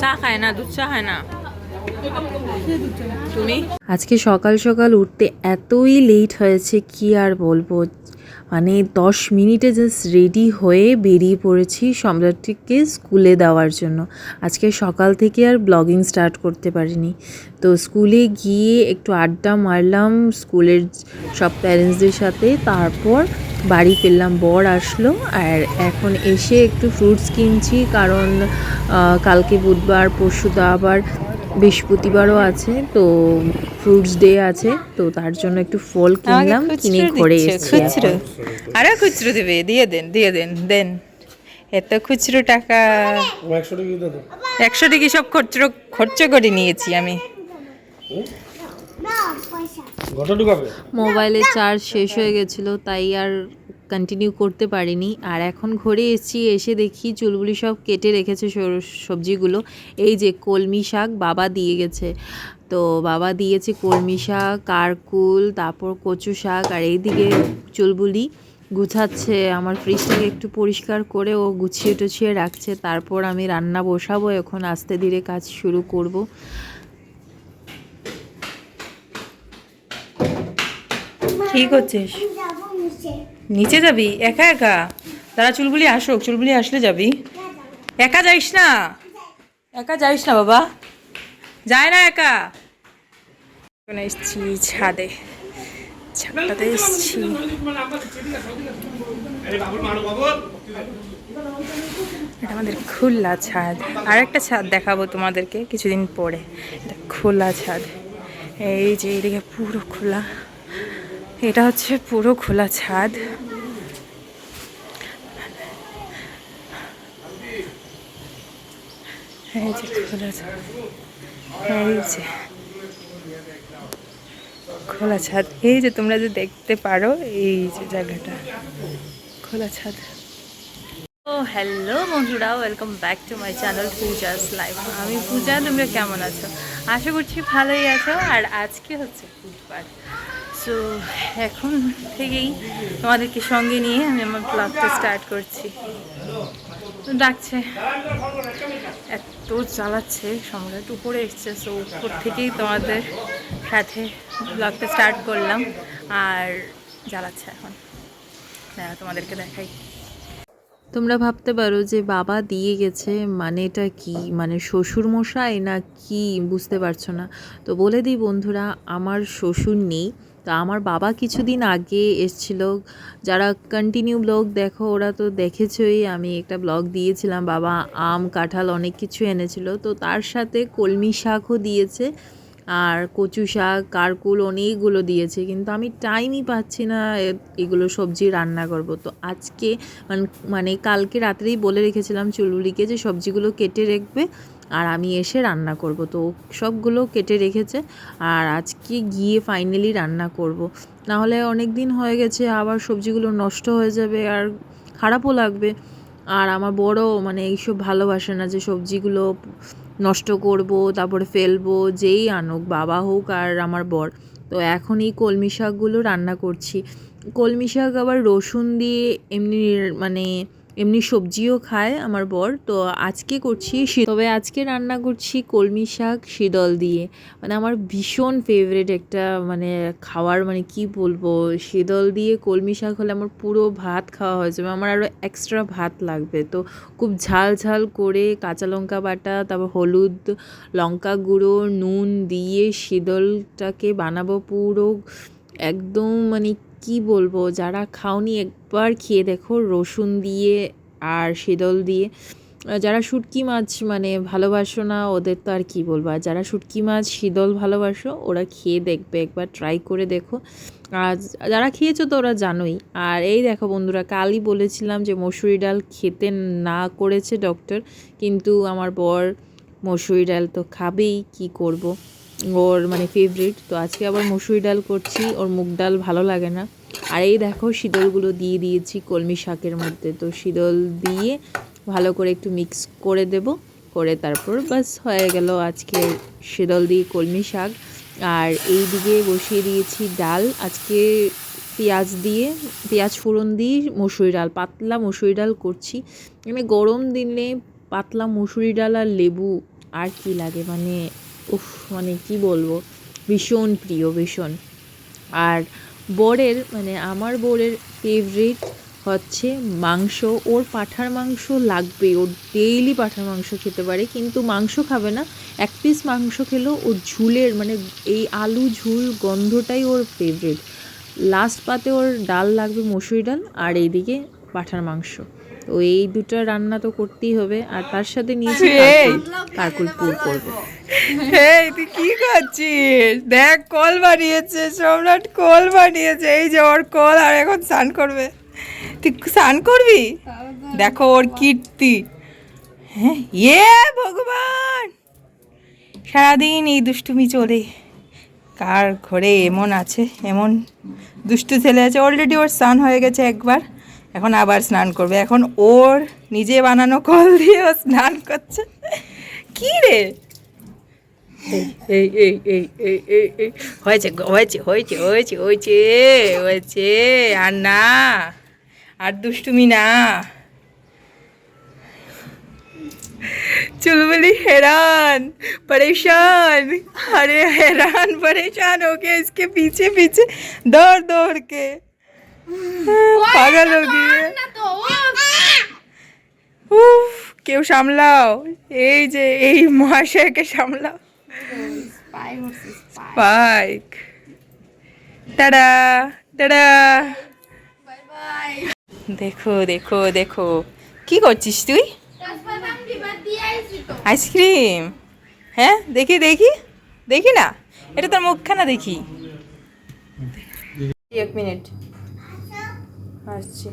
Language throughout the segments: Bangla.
চা খায় না দুধ চা খায় না। তুমি? আজকে সকাল সকাল উঠতে এতই লেট হয়েছে কি আর বলব? মানে দশ মিনিটে জাস্ট রেডি হয়ে বেরিয়ে পড়েছি সম্রাটটিকে স্কুলে দেওয়ার জন্য। আজকে সকাল থেকে আর ব্লগিং স্টার্ট করতে পারিনি। তো স্কুলে গিয়ে একটু আড্ডা মারলাম স্কুলের সব প্যারেন্টসদের সাথে, তারপর বাড়ি ফিরলাম, বর আসলো আর এখন এসে একটু ফ্রুটস কিনছি কারণ কালকে বুধবার, পরশু তো আবার বৃহস্পতিবারও আছে তো ফ্রুটস ডে আছে তো তার জন্য একটু ফল কিনলাম কিনে ঘরে খুচরো। আরে খুচরো দেবে দিয়ে দেন দিয়ে দেন দেন। এত খুচরো টাকা। একশো টাকা সব খুচরো খরচ করে নিয়েছি আমি। ঘটা মোবাইলে চার্জ শেষ হয়ে গেছিল তাই আর কন্টিনিউ করতে পারিনি। আর এখন ঘরে এসেছি, এসে দেখি চুলবুলি সব কেটে রেখেছে সবজিগুলো। এই যে কলমি শাক বাবা দিয়ে গেছে। তো বাবা দিয়েছে কলমি শাক, কারকুল, তারপর কচু শাক, আর এইদিকে চুলবুলি গুছাচ্ছে। আমার ফ্রিজটাকে একটু পরিষ্কার করে ও গুছিয়ে টুছিয়ে রাখছে। তারপর আমি রান্না বসাবো, এখন আস্তে ধীরে কাজ শুরু করব। ঠিক করছিস? নিচে যাবি? একা একা? দাঁড়া, চুলবুলি আসুক, চুলবুলি আসলে যাবি। একা যাইস না? একা যাইস না বাবা। যায় না একা। এসছি ছাদে। ছাদটাতে এসছি। এটা আমাদের খোলা ছাদ। আর একটা ছাদ দেখাবো তোমাদেরকে কিছুদিন পরে। এটা খোলা ছাদ। এই যে, এদিকে পুরো খোলা এটা হচ্ছে পুরো খোলা ছাদ। এই খোলা ছাদ। এই যে খোলা ছাদ। এই যে তোমরা যে দেখতে পারো, এই যে জায়গাটা। খোলা ছাদ। ও, হ্যালো বন্ধুরা, welcome back to my channel Puja's life. আমি পূজা, তোমরা কেমন আছো? আশা করছি ভালোই আছো। আর আজকে হচ্ছে বুধবার। সো এখন থেকেই তোমাদেরকে সঙ্গে নিয়ে আমি আমার ব্লগটা স্টার্ট করছি। ডাকছে। এত জ্বালাচ্ছে সম্রাট উপরে এসছে। সো উপর থেকেই তোমাদের সাথে ব্লগটা স্টার্ট করলাম। আর জ্বালাচ্ছে এখন। দাঁড়া তোমাদেরকে দেখাই। তোমরা ভাবতে পারো যে বাবা দিয়ে গেছে মানে এটা কি? মানে শ্বশুর মশাই না কি? বুঝতে পারছ না। তো বলে দিই বন্ধুরা, আমার শ্বশুর নেই। তো আমার বাবা কিছুদিন আগে এসছিল। যারা কন্টিনিউ ব্লগ দেখো, ওরা তো দেখেছই। আমি একটা ব্লগ দিয়েছিলাম, বাবা আম, কাঁঠাল অনেক কিছু এনেছিল। তো তার সাথে কলমি শাকও দিয়েছে আর কচু শাক, কারকুল অনেকগুলো দিয়েছে। কিন্তু আমি টাইমই পাচ্ছি না এগুলো সবজি রান্না করব। তো আজকে মান- মানে কালকে রাত্রেই বলে রেখেছিলাম চুলুলিকে যে সবজিগুলো কেটে রাখবে। আর আমি এসে রান্না করব। তো সবগুলো কেটে রেখেছে আর আজকে গিয়ে ফাইনালি রান্না করব। না হলে অনেক দিন হয়ে গেছে, আবার সবজিগুলো নষ্ট হয়ে যাবে আর খারাপও লাগবে। আর আমার বড় মানে এইসব ভালোবাসে না যে সবজিগুলো নষ্ট করব, তারপরে ফেলব, যেই আনুক, বাবা হোক আর আমার বর। তো এখন এই কলমি শাকগুলো রান্না করছি। কলমি শাক আবার রসুন দিয়ে এমনি মানে এমনি সবজিও খায় আমার বর, তো আজকে করছি তবে আজকে রান্না করছি কলমি শাক, শীতল দিয়ে। মানে আমার ভীষণ ফেভারিট একটা মানে খাওয়ার মানে কি বলব, শীতল দিয়ে কলমি শাক হলে আমার পুরো ভাত খাওয়া হয়ে যাবে, আমার আরও এক্সট্রা ভাত লাগবে। তো খুব ঝাল ঝাল করে কাঁচা লঙ্কা বাটা, তারপর হলুদ লঙ্কা গুঁড়ো, নুন দিয়ে শীতলটাকে বানাবো পুরো, একদম মানে কি বলব? যারা খাওনি, একবার খেয়ে দেখো, রসুন দিয়ে আর শীতল দিয়ে। যারা শুটকি মাছ মানে ভালোবাসো না, ওদের তো আর কি বলব? আর যারা শুটকি মাছ শীতল ভালোবাসো, ওরা খেয়ে দেখবে, একবার ট্রাই করে দেখো। আর যারা খেয়েছো তো ওরা জানোই। আর এই দেখো বন্ধুরা, কালই বলেছিলাম যে মসুরি ডাল খেতে না করেছে ডক্টর কিন্তু আমার বর মসুরি ডাল তো খাবেই, কি করব? ওর মানে ফেভারিট তো আজকে আবার মসুরি ডাল করছি, ওর মুগ ডাল ভালো লাগে না। আর এই দেখো শীতলগুলো দিয়ে দিয়েছি কলমি শাকের মধ্যে, তো শীতল দিয়ে ভালো করে একটু মিক্স করে দেব, করে তারপর বাস হয়ে গেল আজকে শীতল দিয়ে কলমি শাক। আর এই দিকে বসিয়ে দিয়েছি ডাল, আজকে পেঁয়াজ দিয়ে, পেঁয়াজ ফোড়ন দিয়ে মসুরি ডাল, পাতলা মসুরি ডাল করছি। মানে গরম দিনে পাতলা মসুরি ডাল আর লেবু, আর কি লাগে মানে উফ মানে কি বলব? ভীষণ প্রিয়, ভীষণ। আর বরের মানে আমার বরের ফেভারিট হচ্ছে মাংস। ওর পাঠার মাংস লাগবে ওর ডেইলি পাঠার মাংস খেতে পারে, কিন্তু মাংস খাবে না। এক পিস মাংস খেলেও ওর ঝুলের মানে এই আলু ঝুল গন্ধটাই ওর ফেভারিট লাস্ট পাতে ওর ডাল লাগবে মসুরি ডাল, আর এইদিকে পাঠার মাংস। তো এই দুটো রান্না তো করতেই হবে আর তার সাথে নিয়েছি কারকুল পুর করব। এই তুই কি খাচ্ছিস? দেখ কল বানিয়েছে সম্রাট কল বানিয়েছে এই যে ওর কল আর এখন স্নান করবে। তুই স্নান করবি? দেখো ওর কীর্তি। হ্যাঁ ইয়ে ভগবান! সারাদিন এই দুষ্টুমি চলে। কার ঘরে এমন আছে এমন দুষ্টু ছেলে আছে অলরেডি ওর স্নান হয়ে গেছে একবার। এখন আবার স্নান করবে এখন ওর নিজে বানানো কল দিয়ে ও স্নান করছে কি রে এই এই এই এই এই এই হয়েছে গো, হয়েছে হয়েছে হয়েছে হয়েছে হয়েছে আর না আর দুষ্টুমি না चुलबुली हैरान परेशान अरे हैरान परेशान हो गया इसके पीछे पीछे दौड़ दौड़ के পাগল হয়ে উফ। কেউ সামলাও। এই যে এই মহাশয়কে সামলাও। স্পাইক টাডা টাডা দেখো দেখো দেখো। কি করছিস তুই? আইসক্রিম? হ্যাঁ দেখি দেখি। দেখি না। এটা তোর মুখখানা দেখি। এক মিনিট। আসছি।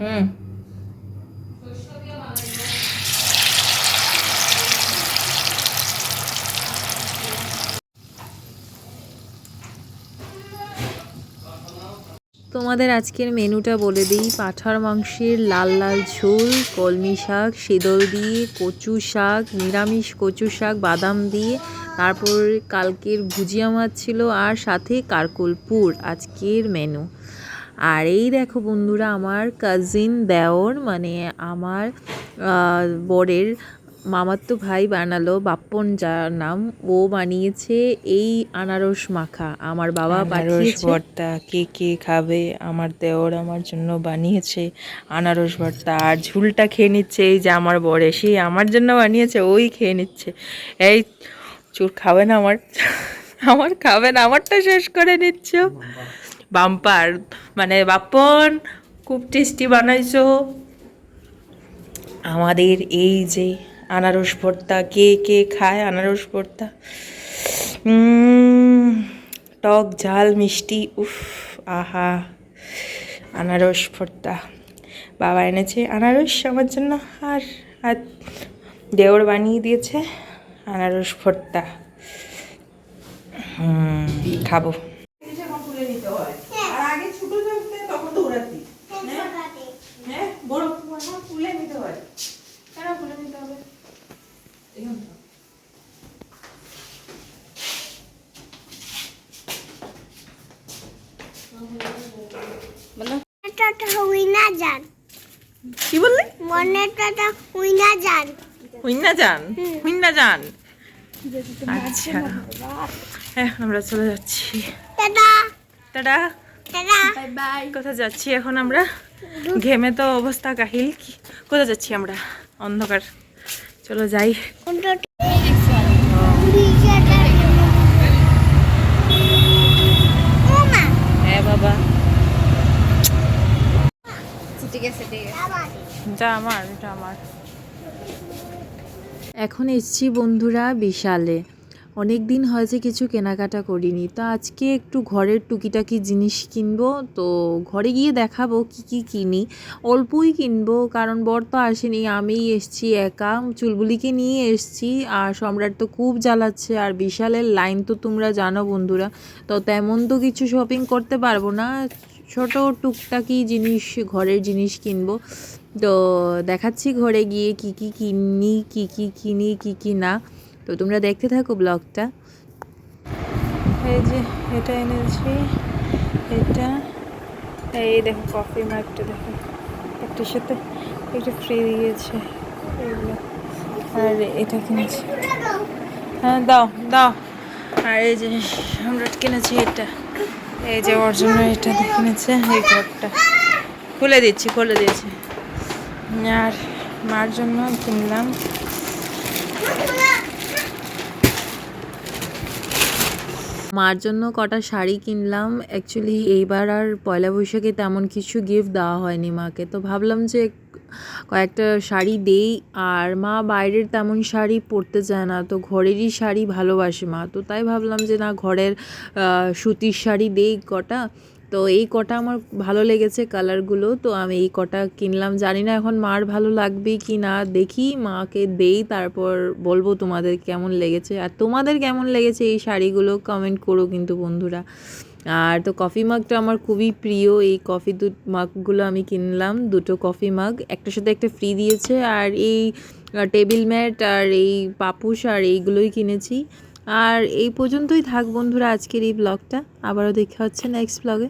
হুম। তোমাদের আজকের মেনুটা বলে দিই। পাঠার মাংসের লাল লাল ঝোল কলমি শাক শীতল দিয়ে কচু শাক নিরামিষ কচু শাক বাদাম দিয়ে তারপর কালকের ভুজিয়া মাছ ছিল আর সাথে কারকুলপুর আজকের মেনু। আর এই দেখো বন্ধুরা আমার কাজিন দেওর মানে আমার আহ, বরের মামাতো ভাই বানালো বাপ্পন যার নাম ও বানিয়েছে এই আনারস মাখা। আমার বাবা আনারস ভর্তা কে কে খাবে আমার দেওর আমার জন্য বানিয়েছে আনারস ভর্তা। আর ঝুলটা খেয়ে নিচ্ছে এই যে আমার বর সেই আমার জন্য বানিয়েছে ওই খেয়ে নিচ্ছে। এই চুর খাবে না আমার আমার খাবে না আমারটা শেষ করে নিচ্ছ। বাম্পার মানে বাপ্পন খুব টেস্টি বানাইছো। আমাদের এই যে আনারস ভর্তা, কে কে খায় আনারস ভর্তা? টক, ঝাল, মিষ্টি, উফ, আহা, আনারস ভর্তা। বাবা এনেছে আনারস, আমার জন্য আর আর দেওর বানিয়ে দিয়েছে আনারস ভর্তা। খাব হ্যাঁ বড় তুলে নিতে হয় কেন তুলে নিতে হবে মনেটা যান কি বললি? মনেটা হুই যান হুইন্না যান হুইন্না যান আচ্ছা। হ্যাঁ আমরা চলে যাচ্ছি। টাটা টাটা টাটা কোথায় যাচ্ছি এখন আমরা? ঘেমে তো অবস্থা কাহিল। কি কোথায় যাচ্ছি আমরা? অন্ধকার। চলো যাই হ্যাঁ বাবা আমার আমার। এখন এসছি বন্ধুরা বিশালে। অনেক দিন হয়েছে কিছু কেনাকাটা করিনি। তো আজকে একটু ঘরের টুকিটাকি জিনিস কিনবো, তো ঘরে গিয়ে দেখাবো কি কি কিনি। অল্পই কিনবো, কারণ বর তো আসেনি, আমিই এসছি একা। চুলবুলিকে নিয়ে এসছি, আর সম্রাট তো খুব জ্বালাচ্ছে, আর বিশালের লাইন তো তোমরা জানো বন্ধুরা। তো তেমন তো কিছু শপিং করতে পারব না। ছোট টুকটাকি জিনিস, ঘরের জিনিস কিনবো। তো দেখাচ্ছি ঘরে গিয়ে কি কি কিনি, কি কি কিনি, কি কি না। তো তোমরা দেখতে থাকো ব্লগটা। এই যে এটা এনেছি। এটা, এই দেখো কফি মাগটা দেখো। একটার সাথে একটা ফ্রি দিয়েছে। আর এটা কিনেছি। হ্যাঁ দাও দাও। আর এই যে আমরা কিনেছি এটা। এই যে ওর জন্য এটা কিনেছে এই ঘরটা। খুলে দিচ্ছি খুলে দিয়েছি। আর মার জন্য কিনলাম। মার জন্য কটা শাড়ি কিনলাম। অ্যাকচুয়ালি এইবার আর পয়লা বৈশাখে তেমন কিছু গিফট দেওয়া হয়নি মাকে। তো ভাবলাম যে কয়েকটা শাড়ি দেই, আর মা বাইরের তেমন শাড়ি পরতে চায় না, তো ঘরেরই শাড়ি ভালোবাসে মা। তো তাই ভাবলাম যে না, ঘরের সুতির শাড়ি দেই কটা। তো এই কটা আমার ভালো লেগেছে কালারগুলো। তো আমি এই কটা কিনলাম। জানি না এখন মার ভালো লাগবে কি না, দেখি মাকে দেই, তারপর বলব তোমাদের কেমন লেগেছে। আর তোমাদের কেমন লেগেছে এই শাড়িগুলো? কমেন্ট করো কিন্তু বন্ধুরা। আর তো কফি মাগটা আমার খুবই প্রিয়। এই কফি দু মাগগুলো আমি কিনলাম, দুটো কফি মাগ একটার সাথে একটা ফ্রি দিয়েছে আর এই টেবিল ম্যাট আর এই পাপুস আর এইগুলোই কিনেছি। আর এই পর্যন্তই থাক বন্ধুরা আজকের এই ব্লগটা আবারও দেখা হচ্ছে নেক্সট ব্লগে